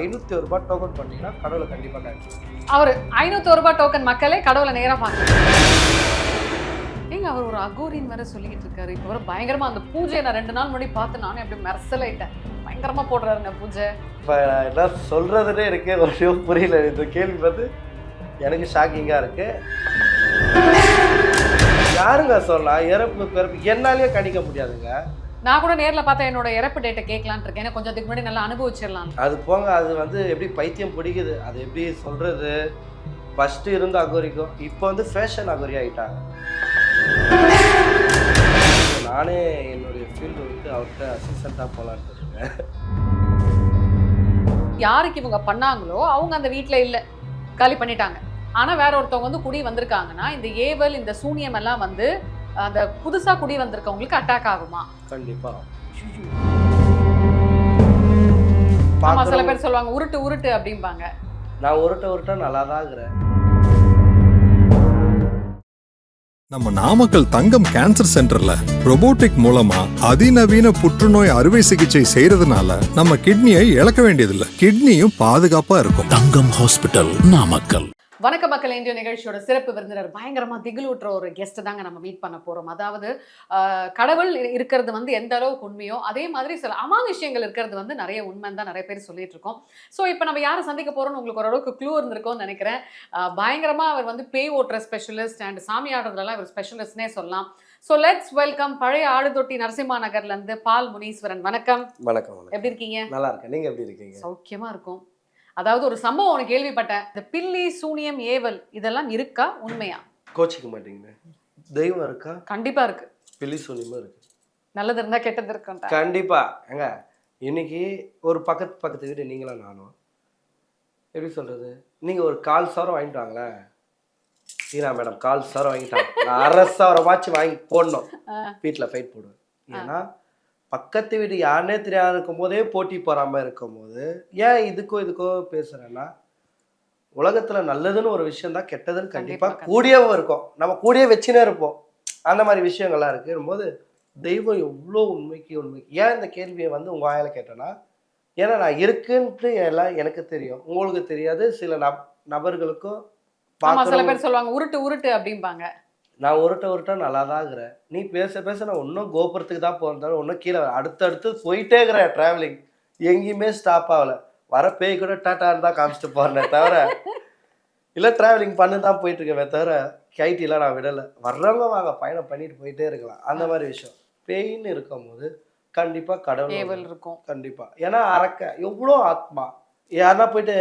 ஐநூற்றி ஒரு ரூபாய் டோக்கன் பண்ணீங்கன்னா கடவுளை கண்டிப்பாக காய்ச்சி அவர் ஐநூத்தி ரூபாய் டோக்கன் மக்களே கடவுளை நேரா பார்க்க ஏங்க அவர் ஒரு அகோரின் வேற சொல்லிக்கிட்டு இருக்காரு. இப்போ வர பயங்கரமா அந்த பூஜையை நான் ரெண்டு நாள் முன்னாடி பார்த்து நானே அப்படியே மெர்சலாயிட்டேன் பயங்கரமா போடுறாருங்க பூஜை. இப்போ என்ன சொல்கிறதுனே இருக்கே ஒரு புரியல. இந்த கேள்வி வந்து எனக்கு ஷாக்கிங்காக இருக்கு. யாருங்க சொல்லலாம்? இறப்பு பிறப்பு. என்னாலேயே கணிக்க முடியாதுங்க. நான் கூட நேர்ல பார்த்தா என்னோட இறப்பு டேட்டை கேட்கலான்னு இருக்கேன். ஏன்னா கொஞ்சம் அதுக்கு முன்னாடி நல்லா அனுபவிச்சிடலாம் அது போங்க அது வந்து எப்படி பைத்தியம் பிடிக்குது அது எப்படி சொல்கிறது ஃபஸ்ட்டு இருந்த அகோரிக்கும் இப்போ வந்து ஃபேஷன் அகோரி ஆகிட்டாங்க நானே என்னுடைய ஃபீல்டு விட்டு அவர்கிட்ட அசிஸ்டண்ட்டாக போகலான்ட்டு இருக்கேன். யாருக்கு இவங்க பண்ணாங்களோ அவங்க அந்த வீட்ல இல்ல. காலி பண்ணிட்டாங்க. ஆனா வேற ஒருத்தவங்க வந்து குடி வந்திருக்காங்கன்னா இந்த ஏவல் இந்த சூனியம் எல்லாம் வந்து அந்த புதுசா குடி வந்திருக்கவங்களுக்கு அட்டாக் ஆகுமா? கண்டிப்பாக ஆமா சில பேர் சொல்லுவாங்க உருட்டு உருட்டு அப்படிம்பாங்க. நான் உருட்ட உருட்ட நல்லா தான் இருக்கிறேன் நம்ம நாமக்கல் தங்கம் கேன்சர் சென்டர்ல robotic மூலமா அதிநவீன புற்றுநோய் அறுவை சிகிச்சை செய்யறதுனால நம்ம கிட்னியை இழக்க வேண்டியதில்லை. கிட்னியும் பாதுகாப்பா இருக்கும். தங்கம் ஹாஸ்பிட்டல் நாமக்கல். வணக்க மக்கள் இந்திய நிகழ்ச்சியோட சிறப்பு விருந்தினர் பயங்கரமா திகிலூட்டுற ஒரு கெஸ்ட் தாங்க நம்ம மீட் பண்ண போறோம். அதாவது கடவுள் இருக்கிறது வந்து எந்த அளவுக்கு உண்மையோ அதே மாதிரி சில அமானுஷ்யங்கள் இருக்கிறது வந்து நிறைய உண்மைன்னு தான் நிறைய பேர் சொல்லிட்டு இருக்கோம். ஸோ இப்போ நம்ம யாரை சந்திக்க போறோம்னு உங்களுக்கு ஓரளவுக்கு க்ளூ இருந்திருக்கும்னு நினைக்கிறேன். பயங்கரமா அவர் வந்து பேய் ஓட்டுற ஸ்பெஷலிஸ்ட் அண்ட் சாமி ஆடுறதுலாம் இவர் ஸ்பெஷலிஸ்ட்னே சொல்லலாம். ஸோ லெட்ஸ் வெல்கம் பழைய ஆடுதொட்டி நரசிம்மா நகர்ல இருந்து பால் முனீஸ்வரன். வணக்கம். வணக்கம் எப்படி இருக்கீங்க? நல்லா இருக்கேன். நீங்கள் எப்படி இருக்கீங்க? சௌக்கியமா இருக்கும். அதாவது ஒரு சம்பவம் ஒன்று கேள்விப்பட்டேன். இந்த பில்லி சூனியம் ஏவல் இதெல்லாம் இருக்கா? உண்மையா? கோச்சிக்க மாட்டீங்க தெய்வம் இருக்கா? கண்டிப்பா இருக்கு. பில்லி சூனியமும் இருக்கு. நல்லது இருந்தா கெட்டது இருக்குன்ற கண்டிப்பா. ஏங்க இன்னைக்கு ஒரு பக்கத்து பக்கத்து வீடு நீங்களும் நானும். எப்படி சொல்றது? நீங்க ஒரு கால் சவரம் வாங்கிட்டு வாங்களேன் ஈரா மேடம் கால் சவரம் வாங்கிட்டாங்க நான் அரை சவரமாச்சும் வாங்கி போடணும். வீட்டில் ஃபைட் போடுவேன். ஏன்னா பக்கத்து வீடு யாருனே தெரியாத இருக்கும் போதே போட்டி போறாம இருக்கும் போது ஏன் இதுக்கோ இதுக்கோ பேசுறேன்னா உலகத்துல நல்லதுன்னு ஒரு விஷயம் தான் கெட்டதுன்னு கண்டிப்பா கூடியவும் இருக்கும். நம்ம கூடயே வச்சுனே இருப்போம். அந்த மாதிரி விஷயங்கள்லாம் இருக்கு போது தெய்வம் எவ்வளோ உண்மைக்கு உண்மைக்கு ஏன் இந்த கேள்வியை வந்து உங்க வாயால கேட்டேன்னா ஏன்னா நான் இருக்குன்ட்டு எல்லாம் எனக்கு தெரியும். உங்களுக்கு தெரியாது சில நப் நபர்களுக்கும் சில பேர் சொல்லுவாங்க உருட்டு உருட்டு அப்படிம்பாங்க. நான் உருட்ட உருட்ட நல்லா தான் இருக்கிறேன் நீ பேச பேச நான் இன்னும் கோபுரத்துக்கு தான் போகிறேன் இன்னும் கீழே அடுத்தடுத்து போயிட்டே இருக்கிறேன் ட்ராவலிங் எங்கேயுமே ஸ்டாப் ஆகல. வர பேய் கூட டாட்டான்னு தான் காமிச்சிட்டு போறேனே தவிர இல்லை ட்ராவலிங் பண்ணு தான் போயிட்டு இருக்கவே தவிர கைட்டிலாம் நான் விடலை. வர்றவங்க வாங்க பயணம் பண்ணிட்டு போயிட்டே இருக்கலாம். அந்த மாதிரி விஷயம். பேயின்னு இருக்கும்போது கண்டிப்பா கடவுள் ஏவல் இருக்கும். கண்டிப்பா. ஏன்னா அரக்க எவ்வளோ ஆத்மா. யாருன்னா போயிட்டு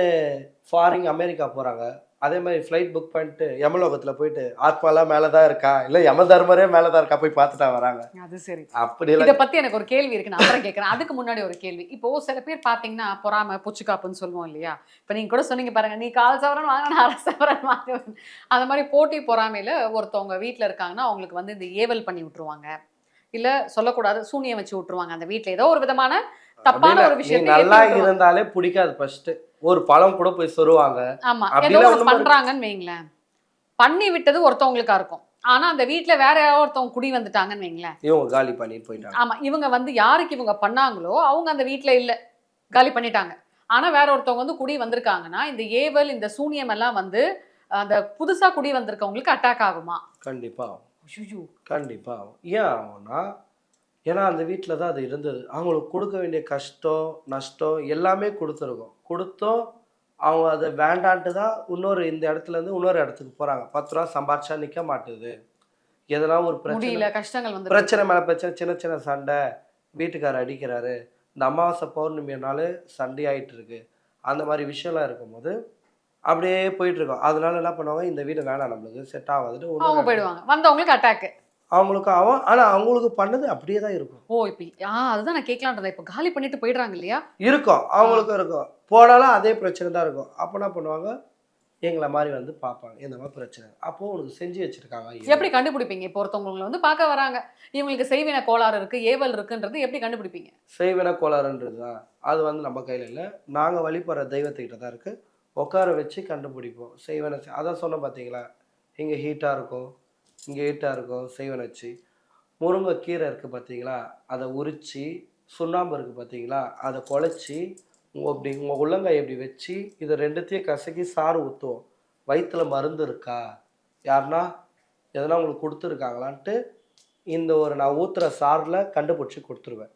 ஃபாரின் அமெரிக்கா போறாங்க. அதே மாதிரி ஃப்ளைட் புக் பண்ணிட்டு யமலோகத்துல போயிட்டு ஆத்மாலாம் மேலே தான் இருக்கா? இல்லை யம தர்மரே மேலே தான் இருக்கா? போய் பார்த்துட்டா வராங்க. அது சரி. அப்படி இத பத்தி எனக்கு ஒரு கேள்வி இருக்கு. நான் அப்புறம் கேட்கறேன் அதுக்கு முன்னாடி ஒரு கேள்வி. இப்போ சில பேர் பாத்தீங்கன்னா பொறாம புச்சுக்காப்புன்னு சொல்லுவோம் இல்லையா? இப்ப நீங்க கூட சொன்னீங்க பாருங்க. நீ கால் சவரன் வாங்க நான் அரை சவரன் வாங்குவேன். அந்த மாதிரி போட்டி பொறாமையில ஒருத்தவங்க வீட்ல இருக்காங்கன்னா அவங்களுக்கு வந்து இந்த ஏவல் பண்ணி விட்டுருவாங்க. இல்ல சொல்லக்கூடாது சூனியம் வச்சு விட்டுருவாங்க. அந்த வீட்ல ஏதோ ஒரு விதமான தப்பான ஒரு நீ விஷயத்தை நல்லா. இருந்தாலே பிடிக்காது ஃபர்ஸ்ட் ஒரு பழம் கூட போய் சொருவாங்க. ஆமா. ஏதோ பண்றாங்கன்னு வைங்களேன். பண்ணி விட்டது ஒருத்தவங்களுக்கா இருக்கும். ஆனா அந்த வீட்ல வேற யாரோ ஒருத்தவங்க குடி வந்துட்டாங்கன்னு வைங்களேன். இவங்க காலி பண்ணிட்டு போயிட்டாங்க. ஆமா. இவங்க வந்து யாருக்கு இவங்க பண்ணாங்களோ அவங்க அந்த வீட்ல இல்ல. காலி பண்ணிட்டாங்க. ஆனா வேற ஒருத்தவங்க வந்து குடி வந்திருக்காங்கன்னா இந்த ஏவல் இந்த சூனியம் எல்லாம் வந்து அந்த புதுசா குடி வந்திருக்கவங்களுக்கு அட்டாக் ஆகுமா? கண்டிப்பா கண்டிப்பா ஏன் ஆகும்னா ஏன்னா அந்த வீட்டில் தான் அது இருந்தது. அவங்களுக்கு கொடுக்க வேண்டிய கஷ்டம் நஷ்டம் எல்லாமே கொடுத்துருக்கோம். கொடுத்தோம். அவங்க அதை வேண்டான்ட்டு தான் இன்னொரு இந்த இடத்துல இருந்து இன்னொரு இடத்துக்கு போறாங்க. பத்து ரூபா சம்பாரிச்சா நிக்க மாட்டுது. எதனா ஒரு பிரச்சனை. கஷ்டங்கள் வந்து பிரச்சனை மேல பிரச்சனை சின்ன சின்ன சண்டை. வீட்டுக்காரர் அடிக்கிறாரு. இந்த அமாவாசை பௌர்ணமினால சண்டை ஆயிட்டு இருக்கு அந்த மாதிரி விஷயம்லாம் இருக்கும்போது அப்படியே போயிட்டு இருக்கோம் அதனால என்ன பண்ணுவாங்க? இந்த வீடு வேணாம் நம்மளுக்கு. செட் ஆகாதுன்னு போயிடுவாங்க. வந்தவங்களுக்கு அட்டாக் அவங்களுக்கு ஆகும் ஆனா அவங்களுக்கு பண்ணது அப்படியே தான் இருக்கும். ஓ இப்ப ஆ அதுதான் நான் கேட்கலான்றதை இப்ப காலி பண்ணிட்டு போயிடுறாங்க இல்லையா? இருக்கும். அவங்களுக்கும் இருக்கும். போனாலும் அதே பிரச்சனை தான் இருக்கும். அப்போ என்ன பண்ணுவாங்க? எங்களை மாதிரி வந்து பார்ப்பாங்க. இந்த மாதிரி பிரச்சனை. அப்போ உனக்கு செஞ்சு வச்சிருக்காங்க. எப்படி கண்டுபிடிப்பீங்க? இப்போ ஒருத்தவங்களை வந்து பார்க்க வராங்க. இவங்களுக்கு செய்வின கோளாறு இருக்கு ஏவல் இருக்குன்றது எப்படி கண்டுபிடிப்பீங்க? செய்வன கோளாறுன்றது தான். அது வந்து நம்ம கையில் இல்லை. நாங்கள் வழிபடுற தெய்வத்துக்கிட்ட தான் இருக்குது உட்கார வச்சு கண்டுபிடிப்போம். செய்வன அதான் சொன்னோம் பார்த்தீங்களா இங்கே ஹீட்டாக இருக்கும். இங்கே ஹீட்டாக இருக்கும் செய்வன வச்சு. முருங்கைக்கீரை இருக்குது பார்த்தீங்களா அதை உரித்து சுண்ணாம்பு இருக்குது பார்த்தீங்களா அதை குழச்சி உங்க இப்படி உங்க உள்ளங்கை இப்படி வச்சு இதை ரெண்டுத்தையும் கசக்கி சாறு ஊற்றுவோம் வயிற்றுல மருந்து இருக்கா? யாருன்னா எதனா உங்களுக்கு கொடுத்துருக்காங்களான்ட்டு இந்த ஒரு நான் ஊத்துற சாறில் கண்டுபிடிச்சி கொடுத்துருவேன்.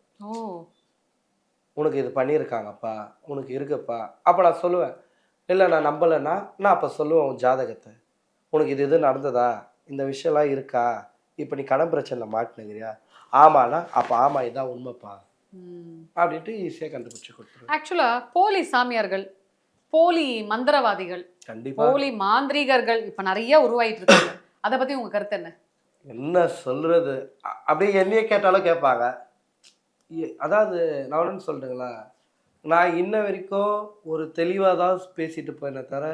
உனக்கு இது பண்ணியிருக்காங்கப்பா உனக்கு இருக்குப்பா. அப்போ நான் சொல்லுவேன் இல்லை நான் நம்பலைன்னா நான் அப்போ சொல்லுவேன் உன் ஜாதகத்தை. உனக்கு இது இது நடந்ததா? இந்த விஷயம்லாம் இருக்கா? இப்போ நீ கடன் பிரச்சனை மாட்டினுங்கிறியா ஆமாண்ணா அப்போ ஆமாம் இதான் உண்மைப்பா. அப்படின்ட்டு ஈஸியாக கண்டுபிடிச்சி கொடுத்துருவேன் ஆக்சுவலா போலி சாமியார்கள் போலி மந்திரவாதிகள் கண்டிப்பாக போலி மாந்திரீகர்கள் இப்ப நிறைய உருவாயிட்டு இருக்காங்க அதை பத்தி உங்க கருத்து என்ன? என்ன சொல்கிறது அப்படியே என்னையே கேட்டாலும் கேட்பாங்க. அதாவது நான் ஒன்று சொல்லிட்டுங்களா நான் இன்ன வரைக்கும் ஒரு தெளிவாக தான் பேசிட்டு போயினே தவிர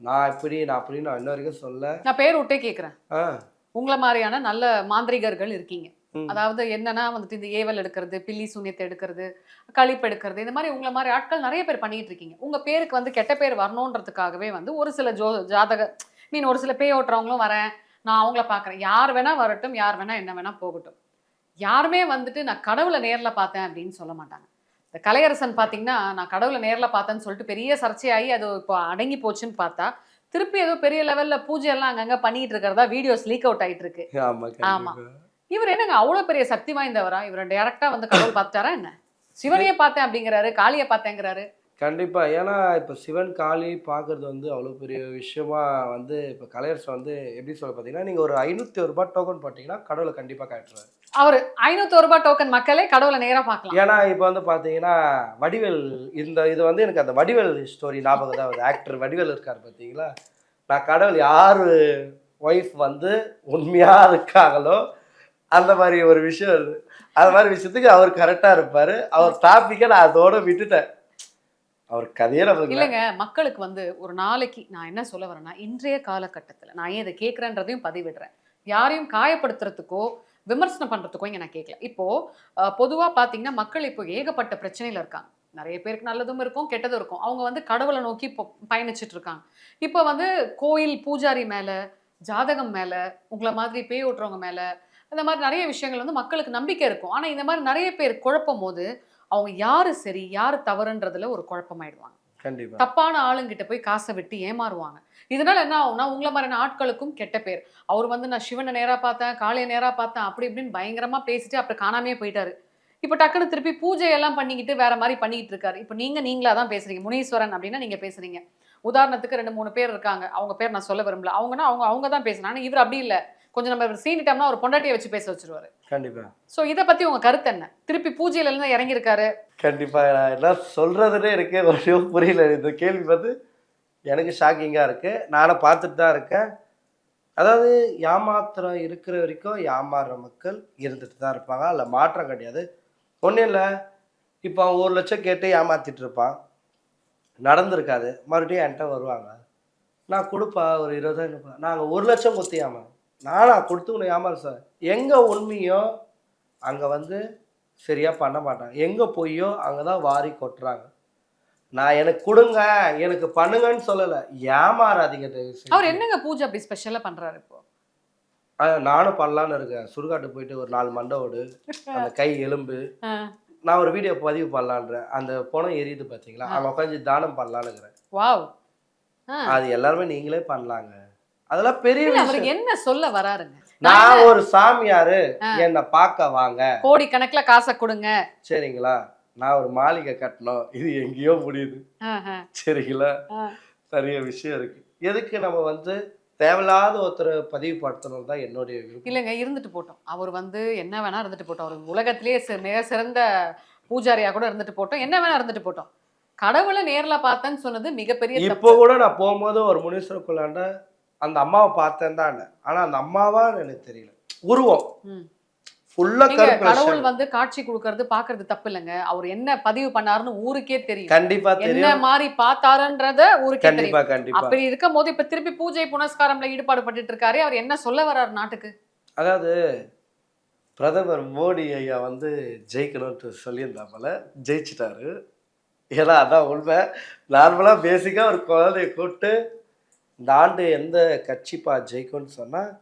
நான் இப்படி நான் அப்படி நான் இன்ன வரைக்கும் சொல்ல. நான் பேர் விட்டே கேக்குறேன். ஆ. உங்களை மாதிரியான நல்ல மாந்திரிகர்கள் இருக்கீங்க. அதாவது என்னன்னா வந்துட்டு இந்த ஏவல் எடுக்கிறது பில்லி சூன்யத்தை எடுக்கிறது கழிப்பு எடுக்கிறது இந்த மாதிரி உங்களை மாதிரி ஆட்கள் நிறைய பேர் பண்ணிட்டு இருக்கீங்க. உங்க பேருக்கு வந்து கெட்ட பேர் வரணுன்றதுக்காகவே வந்து ஒரு சில ஜோ ஜாதக மீன் ஒரு சில பேய் ஓட்டுறவங்களும் வரேன். நான் அவங்கள பார்க்குறேன் யார் வேணா வரட்டும் யார் வேணா என்ன வேணா போகட்டும். யாருமே வந்துட்டு நான் கடவுளை நேர்ல பார்த்தேன் அப்படின்னு சொல்ல மாட்டாங்க. இந்த கலையரசன் பார்த்தீங்கன்னா நான் கடவுளை நேர்ல பார்த்தேன்னு சொல்லிட்டு பெரிய சர்ச்சையாகி அது இப்போ அடங்கி போச்சுன்னு பார்த்தா திருப்பி ஏதோ பெரிய லெவல்ல பூஜை எல்லாம் அங்கங்க பண்ணிட்டு இருக்கிறதா வீடியோஸ் லீக் அவுட் ஆயிட்டு இருக்கு. ஆமா. இவர் என்னங்க அவ்வளவு பெரிய சக்தி வாய்ந்தவரா? இவர் டைரக்டா வந்து கடவுள் பார்த்துட்டாரா என்ன? சிவனையே பார்த்தேன் அப்படிங்கிறாரு காளியை பார்த்தேங்கிறாரு. கண்டிப்பாக ஏன்னா இப்போ சிவன் காளி பார்க்குறது வந்து அவ்வளோ பெரிய விஷயமா வந்து இப்போ கலையரசு வந்து எப்படி சொல்ல பார்த்தீங்கன்னா நீங்கள் ஒரு ஐநூற்றி ஒரு ரூபாய் டோக்கன் போட்டிங்கன்னா கடவுளை கண்டிப்பாக காட்டுறாரு அவர் ஐநூத்தி ரூபாய் டோக்கன் மக்களே கடவுளை நேரா பார்க்கலாம் ஏன்னா இப்போ வந்து பார்த்தீங்கன்னா வடிவேல் இந்த இது வந்து எனக்கு அந்த வடிவேல் ஸ்டோரி ஞாபகம் தான் வருது. ஆக்டர் வடிவேல் இருக்கார் பார்த்தீங்களா நான் கடவுள் யார் ஒய்ஃப் வந்து உண்மையாக இருக்காங்களோ அந்த மாதிரி ஒரு விஷயம் அது மாதிரி விஷயத்துக்கு அவர் கரெக்டாக இருப்பார். அவர் டாப்பிக்கை நான் அதோட விட்டுட்டேன். அவர் கதையே இல்லைங்க மக்களுக்கு வந்து ஒரு நாளைக்கு நான் என்ன சொல்ல வரேன்னா இன்றைய காலகட்டத்துல நான் ஏன் இதை கேட்குறேன்றதையும் பதிவிடுறேன். யாரையும் காயப்படுத்துறதுக்கோ விமர்சனம் பண்றதுக்கோ இங்கே நான் கேட்கல. இப்போ பொதுவாக பொதுவா பாத்தீங்கன்னா மக்கள் இப்போ ஏகப்பட்ட பிரச்சனையில இருக்காங்க. நிறைய பேருக்கு நல்லதும் இருக்கும் கெட்டதும் இருக்கும். அவங்க வந்து கடவுளை நோக்கி பயணிச்சுட்டு இருக்காங்க. இப்போ வந்து கோயில் பூஜாரி மேல ஜாதகம் மேல உங்களை மாதிரி பேய் ஓட்டுறவங்க மேல இந்த மாதிரி நிறைய விஷயங்கள் வந்து மக்களுக்கு நம்பிக்கை இருக்கும். ஆனா இந்த மாதிரி நிறைய பேர் குழப்பும் போது அவங்க யாரு சரி யாரு தவறுன்றதுல ஒரு குழப்பமாயிடுவாங்க. தப்பான ஆளுங்கிட்ட போய் காசை விட்டு ஏமாறுவாங்க. இதனால என்ன ஆகும்னா உங்களை மாதிரியான ஆட்களுக்கும் கெட்ட பேர். அவர் வந்து நான் சிவனை நேரா பார்த்தேன் காளியை நேரா பார்த்தேன் அப்படி இப்படின்னு பயங்கரமா பேசிட்டு அப்புறம் காணாமே போயிட்டாரு. இப்போ டக்குன்னு திருப்பி பூஜை எல்லாம் பண்ணிக்கிட்டு வேற மாதிரி பண்ணிக்கிட்டு இருக்காரு. இப்போ நீங்க நீங்களா தான் பேசுறீங்க. முனீஸ்வரன் அப்படின்னா நீங்க பேசுறீங்க. உதாரணத்துக்கு ரெண்டு மூணு பேர் இருக்காங்க. அவங்க பேர் நான் சொல்ல விரும்பல. அவங்கன்னா அவங்க அவங்க தான் ஆனா இவர் அப்படி இல்ல. கொஞ்சம் நம்ம சீனிட்டோம்னா ஒரு பொண்டாட்டியை வச்சு பேச வச்சிருவாரு. கண்டிப்பாக சோ இதை பத்தி உங்க கருத்து என்ன? திருப்பி பூஜையில இருந்து இறங்கியிருக்காரு. கண்டிப்பாக நான் என்ன சொல்கிறதுனே எனக்கு ஒன்றும் புரியல. இந்த கேள்வி வந்து எனக்கு ஷாக்கிங்காக இருக்குது நானும் பார்த்துட்டு தான் இருக்கேன். அதாவது ஏமாத்திரம் இருக்கிற வரைக்கும் ஏமாறுற மக்கள் இருந்துட்டு தான் இருப்பாங்க. அதில் மாற்றம் கிடையாது. ஒன்றும் இல்லை. இப்போ அவன் ஒரு லட்சம் கேட்டு ஏமாத்திட்டு இருப்பான். நடந்திருக்காது. மறுபடியும் என்கிட்ட வருவாங்க. நான் கொடுப்பா ஒரு இருபதாயிரம் நாங்கள் ஒரு லட்சம் கொடுத்து ஏமா நானா கொடுத்து உன்னை ஏமாறு சார் எங்கே உண்மையோ அங்கே வந்து சரியா பண்ண மாட்டாங்க. எங்கே பொய்யோ அங்கே தான் வாரி கொட்டுறாங்க. நான் எனக்கு கொடுங்க எனக்கு பண்ணுங்கன்னு சொல்லலை. ஏமாறாதீங்க. அவர் என்னங்க பூஜை அப்படி ஸ்பெஷலா பண்றாரு இப்போ? நானும் பண்ணலான்னு இருக்கேன். சுடுகாட்டு போயிட்டு ஒரு நாலு மண்டோடு அந்த கை எலும்பு. நான் ஒரு வீடியோ பதிவு பண்ணலான்றேன். அந்த பணம் எரியுது பார்த்தீங்களா அங்கே உட்காந்து தானம் பண்ணலான்னு இருக்கிறேன். அது எல்லாருமே நீங்களே பண்ணலாங்க. அதெல்லாம் பெரிய அவருக்கு என்ன சொல்ல வராருங்க? நான் ஒரு சாமியாரு. என்னை பார்க்க வாங்க. கோடி கணக்குல காசை கொடுங்க. சரிங்களா? நான் ஒரு மாளிகை கட்டணும். இது எங்கேயோ முடியுது. சரிங்களா. நிறைய விஷயம் இருக்கு. எதுக்கு நம்ம வந்து தேவையில்லாத ஒருத்தரை பதிவுபடுத்தணும் தான் என்னுடைய இல்லைங்க இருந்துட்டு போட்டோம். அவர் வந்து என்ன வேணா இருந்துட்டு போட்டோம். அவர் உலகத்திலேயே மிக சிறந்த பூஜாரியா கூட இருந்துட்டு போட்டோம். என்ன வேணா இருந்துட்டு போட்டோம். கடவுளை நேர்ல பார்த்தேன்னு சொன்னது மிகப்பெரிய இப்போ கூட நான் போகும்போது ஒரு முனீஸ்வரக்குள்ளாண்ட அந்த அம்மாவை பார்த்தேன் தான் ஆனா அந்த அம்மாவா எனக்கு தெரியல. உருவம். கடவுள். வந்து காட்சி கொடுக்கறது பாக்குறது தப்பு இல்லைங்க. அவர் என்ன பதிவு பண்ணாருன்னு ஊருக்கே தெரியும். கண்டிப்பா என்ன மாதிரி பார்த்தாருன்றத ஊருக்கே தெரியும். கண்டிப்பா. கண்டிப்பா அப்படி இருக்கும் போது இப்ப திருப்பி பூஜை புனஸ்காரம்ல ஈடுபாடு பட்டுட்டு இருக்காரு. அவர் என்ன சொல்ல வர்றாரு நாட்டுக்கு? அதாவது பிரதமர் மோடி ஐயா வந்து ஜெயிக்கணும்ட்டு சொல்லியிருந்தாப்புல ஜெயிச்சிட்டாரு. ஏன்னா அதான் உண்மை. நார்மலாக பேசிக்காக ஒரு குழந்தைய கூப்பிட்டு இந்த ஆண்டு எந்த கட்சிப்பா ஜெயிக்கும்னு சொன்னால்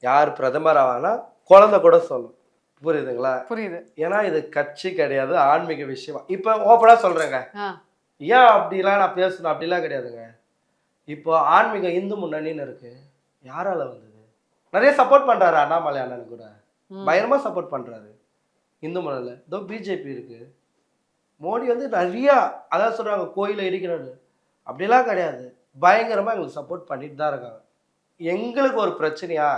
யார் பிரதமர் ஆவானா குழந்தை கூட சொல்லும். புரியுதுங்களா? புரியுது. ஏன்னா இது கட்சி கிடையாது ஆன்மீக விஷயம். இப்போ ஓப்பனாக சொல்கிறேங்க. ஏன் அப்படிலாம் நான் பேசணும்? அப்படிலாம் கிடையாதுங்க. இப்போ ஆன்மீக இந்து முன்னணின்னு இருக்கு. யாரால வந்தது? நிறைய சப்போர்ட் பண்றாரு அண்ணாமலை அண்ணன் கூட. ம். பயங்கரமா சப்போர்ட் பண்றாரு. இந்து முன்னணியில். இதோ பிஜேபி இருக்கு. மோடி வந்து நிறைய அதான் சொல்றாங்க கோயிலை இடிக்கிறாரு அப்படிலாம் கிடையாது. பயங்கரமாக எங்களுக்கு சப்போர்ட் பண்ணிட்டு தான் இருக்காங்க. எங்களுக்கு ஒரு பிரச்சனையா?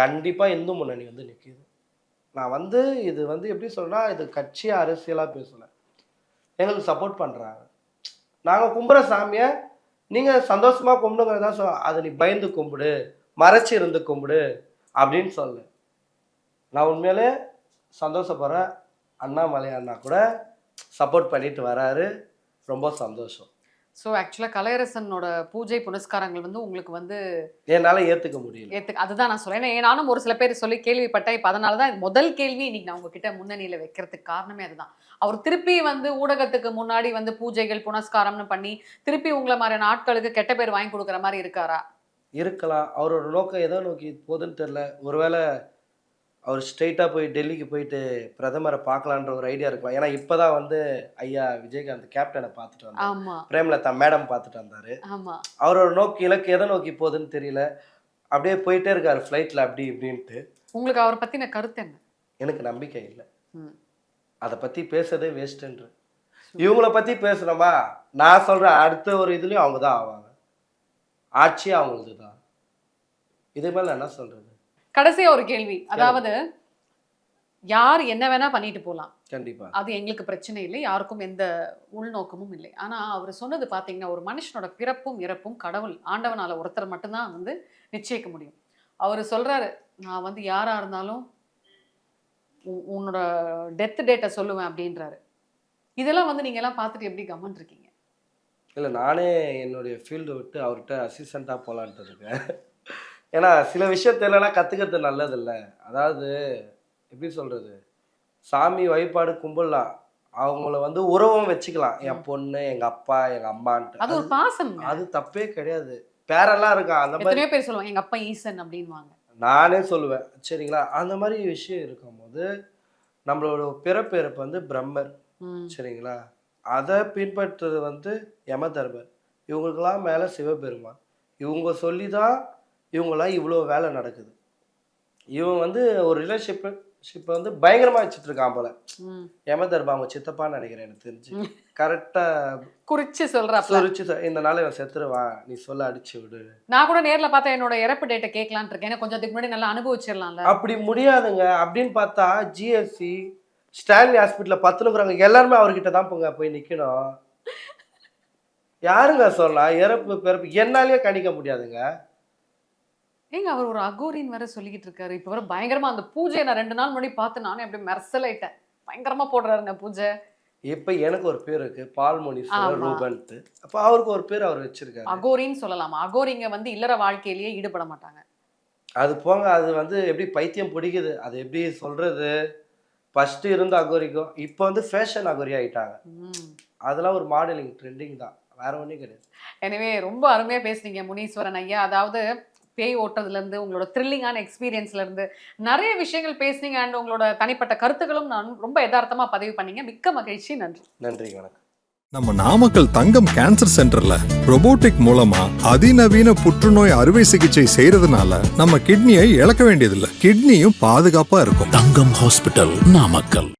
கண்டிப்பாக இந்து முன்னணி வந்து நிற்கிது நான் வந்து இது வந்து எப்படி சொல்கிறேன்னா இது கட்சி அரசியலாக பேசலை. எங்களுக்கு சப்போர்ட் பண்ணுறாங்க நாங்கள் கும்புற சாமியை நீங்கள் சந்தோஷமாக கும்பிடுங்க தான் சொல் அதை நீ பயந்து கும்பிடு மறைச்சி இருந்து கும்பிடு அப்படின்னு சொல்லு நான் உண்மையிலே சந்தோஷப்படுறேன். அண்ணாமலை அண்ணா கூட சப்போர்ட் பண்ணிட்டு வராரு. ரொம்ப சந்தோஷம். ஸோ ஆக்சுவலாக கலையரசனோட பூஜை புனஸ்காரங்கள் வந்து உங்களுக்கு வந்து என்னால ஏத்துக்க முடியல. ஏத்துக்க அதுதான் நான் சொல்றேன். ஏன்னா நானும் ஒரு சில பேர் சொல்லி கேள்விப்பட்டேன். இப்போ அதனால தான் முதல் கேள்வி இன்னைக்கு நான் உங்ககிட்ட முன்னணியில வைக்கிறதுக்கு காரணமே அதுதான். அவர் திருப்பி வந்து ஊடகத்துக்கு முன்னாடி வந்து பூஜைகள் புனஸ்காரம்னு பண்ணி திருப்பி உங்களை மாதிரியான ஆட்களுக்கு கெட்ட பேர் வாங்கி கொடுக்குற மாதிரி இருக்காரா? இருக்கலாம். அவரோட நோக்கம் எதை நோக்கி போகுதுன்னு தெரியல. ஒருவேளை அவர் ஸ்ட்ரெயிட்டாக போய் டெல்லிக்கு போயிட்டு பிரதமரை பார்க்கலான்ற ஒரு ஐடியா இருக்கலாம் ஏன்னா இப்போதான் வந்து ஐயா விஜயகாந்த் கேப்டனை பார்த்துட்டு வந்தார். பிரேமலதா மேடம் பார்த்துட்டு வந்தாரு. அவரோட நோக்கி இலக்கு எதை நோக்கி போகுதுன்னு தெரியல. அப்படியே போயிட்டே இருக்காரு ஃப்ளைட்டில் அப்படி இப்படின்ட்டு. உங்களுக்கு அவரை பத்தின கருத்து என்ன? எனக்கு நம்பிக்கை இல்லை. ம். அதை பற்றி பேசுறதே வேஸ்ட்டுன்ற இவங்கள பற்றி பேசுனோமா நான் சொல்கிறேன் அடுத்த ஒரு இதுலேயும் அவங்க தான் ஆவாங்க. ஆட்சி அவங்களது தான் இதே மாதிரி நான் என்ன சொல்கிறது கடைசியா ஒரு கேள்வி. அதாவது யார் என்ன வேணா பண்ணிட்டு போலாம். கண்டிப்பாக அது எங்களுக்கு பிரச்சனை இல்லை. யாருக்கும் எந்த உள்நோக்கமும் இல்லை. ஆனா அவர் சொன்னது பாத்தீங்கன்னா ஒரு மனுஷனோட பிறப்பும் இறப்பும் கடவுள் ஆண்டவனால ஒருத்தர் மட்டும்தான் வந்து நிச்சயிக்க முடியும். அவர் சொல்றாரு நான் வந்து யாரா இருந்தாலும் உன்னோட டெத் டேட்டை சொல்லுவேன் அப்படின்றாரு. இதெல்லாம் வந்து நீங்க எல்லாம் பார்த்துட்டு எப்படி கம்மன் இருக்கீங்க இல்லை நானே என்னுடைய ஃபீல்டு விட்டு அவர்கிட்ட அசிஸ்டண்ட்டாக போகலான்ட்டு இருக்கேன். ஏன்னா சில விஷயத்தெல்லாம் கற்றுக்கிறது நல்லதில்ல. அதாவது எப்படி சொல்கிறது சாமி வழிபாடு கும்பிடலாம். அவங்கள வந்து உறவும் வச்சுக்கலாம். என் பொண்ணு எங்கள் அப்பா எங்கள் அம்மான்ட்டு. அது ஒரு பாசம் அது தப்பே கிடையாது. பேரெல்லாம் இருக்கா அந்த மாதிரி பேர் சொல்லுவாங்க எங்க அப்பா ஈசன் அப்படின்வாங்க நானே சொல்லுவேன். சரிங்களா? அந்த மாதிரி விஷயம் இருக்கும்போது நம்மளோட பிறப்பு இறப்பு வந்து பிரம்மர். சரிங்களா? அதை பின்பற்றுறது வந்து யம தர்மர் இவங்களுக்கெல்லாம் மேலே சிவபெருமான். இவங்க சொல்லி தான் இவங்களாம் இவ்வளோ வேலை நடக்குது. இவன் வந்து ஒரு ரிலேஷன்ஷிப் ஷிப்பை வந்து பயங்கரமாக வச்சுட்டு இருக்கான் போல. ம். யம தர்மா அவங்க சித்தப்பான்னு நினைக்கிறேன் எனக்கு தெரிஞ்சு. கரெக்டாக குறிச்சு சொல்றாப்ல. சொரிச்சு சொ- இந்த நாள் இவன் செத்துருவான் நீ சொல்ல அடிச்சு விடு. நான் கூட நேர்ல பார்த்தா என்னோட இறப்பு டேட்டை கேட்கலான்னு இருக்கேன். ஏன்னா கொஞ்சம் அதுக்கு முன்னாடி நல்லா அனுபவிச்சிடலாம்ல. அப்படி முடியாதுங்க. அப்படின்னு பார்த்தா ஜிஎஸ்சி ஸ்டான்லி ஹாஸ்பிட்டலில் பத்துனுக்குறாங்க. எல்லாருமே அவர்கிட்ட தான் போங்க போய் நிற்கணும் யாருங்க சொல்லலாம் இறப்பு பிறப்பு என்னாலேயே கணிக்க முடியாதுங்க. ஏங்க அவர் ஒரு அகோரின்னு வேற சொல்லிக்கிட்டு இருக்காரு. இப்ப வர பயங்கரமா அந்த பூஜையை நான் ரெண்டு நாள் முன்னாடி பார்த்து நானே அப்படியே மெர்சல் ஆயிட்டேன் பயங்கரமா போடுறாருங்க பூஜை. இப்போ எனக்கு ஒரு பேர் இருக்கு. ஆமா. ரூபன்ட்டு. அப்போ அவருக்கு ஒரு பேர் அவர் வச்சிருக்காரு. அகோரின்னு சொல்லலாமா. அகோரிங்க வந்து இல்லற வாழ்க்கையிலேயே ஈடுபட மாட்டாங்க. அது போங்க அது வந்து எப்படி பைத்தியம் பிடிக்குது? அது எப்படி சொல்றது? ஃபர்ஸ்ட் இருந்த அகோரிக்கும் இப்போ வந்து ஃபேஷன் அகோரி ஆயிட்டாங்க. அதெல்லாம் ஒரு மாடலிங் ட்ரெண்டிங் தான். வேற ஒன்றும் கிடையாது. எனவே ரொம்ப அருமையா பேசுனீங்க முனீஸ்வரன் ஐயா. அதாவது பேய் ஓட்டுறதுல இருந்து உங்களோட த்ரில்லிங்கான எக்ஸ்பீரியன்ஸ்ல இருந்து நிறைய விஷயங்கள் பேசுனீங்க அண்ட் உங்களோட தனிப்பட்ட கருத்துக்களும் நான் ரொம்ப யதார்த்தமா பதிவு பண்ணீங்க. மிக்க மகிழ்ச்சி. நன்றி. நன்றி வணக்கம். நம்ம நாமக்கல் தங்கம் கேன்சர் சென்டர்ல robotic மூலமா அதிநவீன புற்றுநோய் அறுவை சிகிச்சை செய்யறதுனால நம்ம கிட்னியை இழக்க வேண்டியதில்லை. கிட்னியும் பாதுகாப்பா இருக்கும். தங்கம் ஹாஸ்பிட்டல் நாமக்கல்.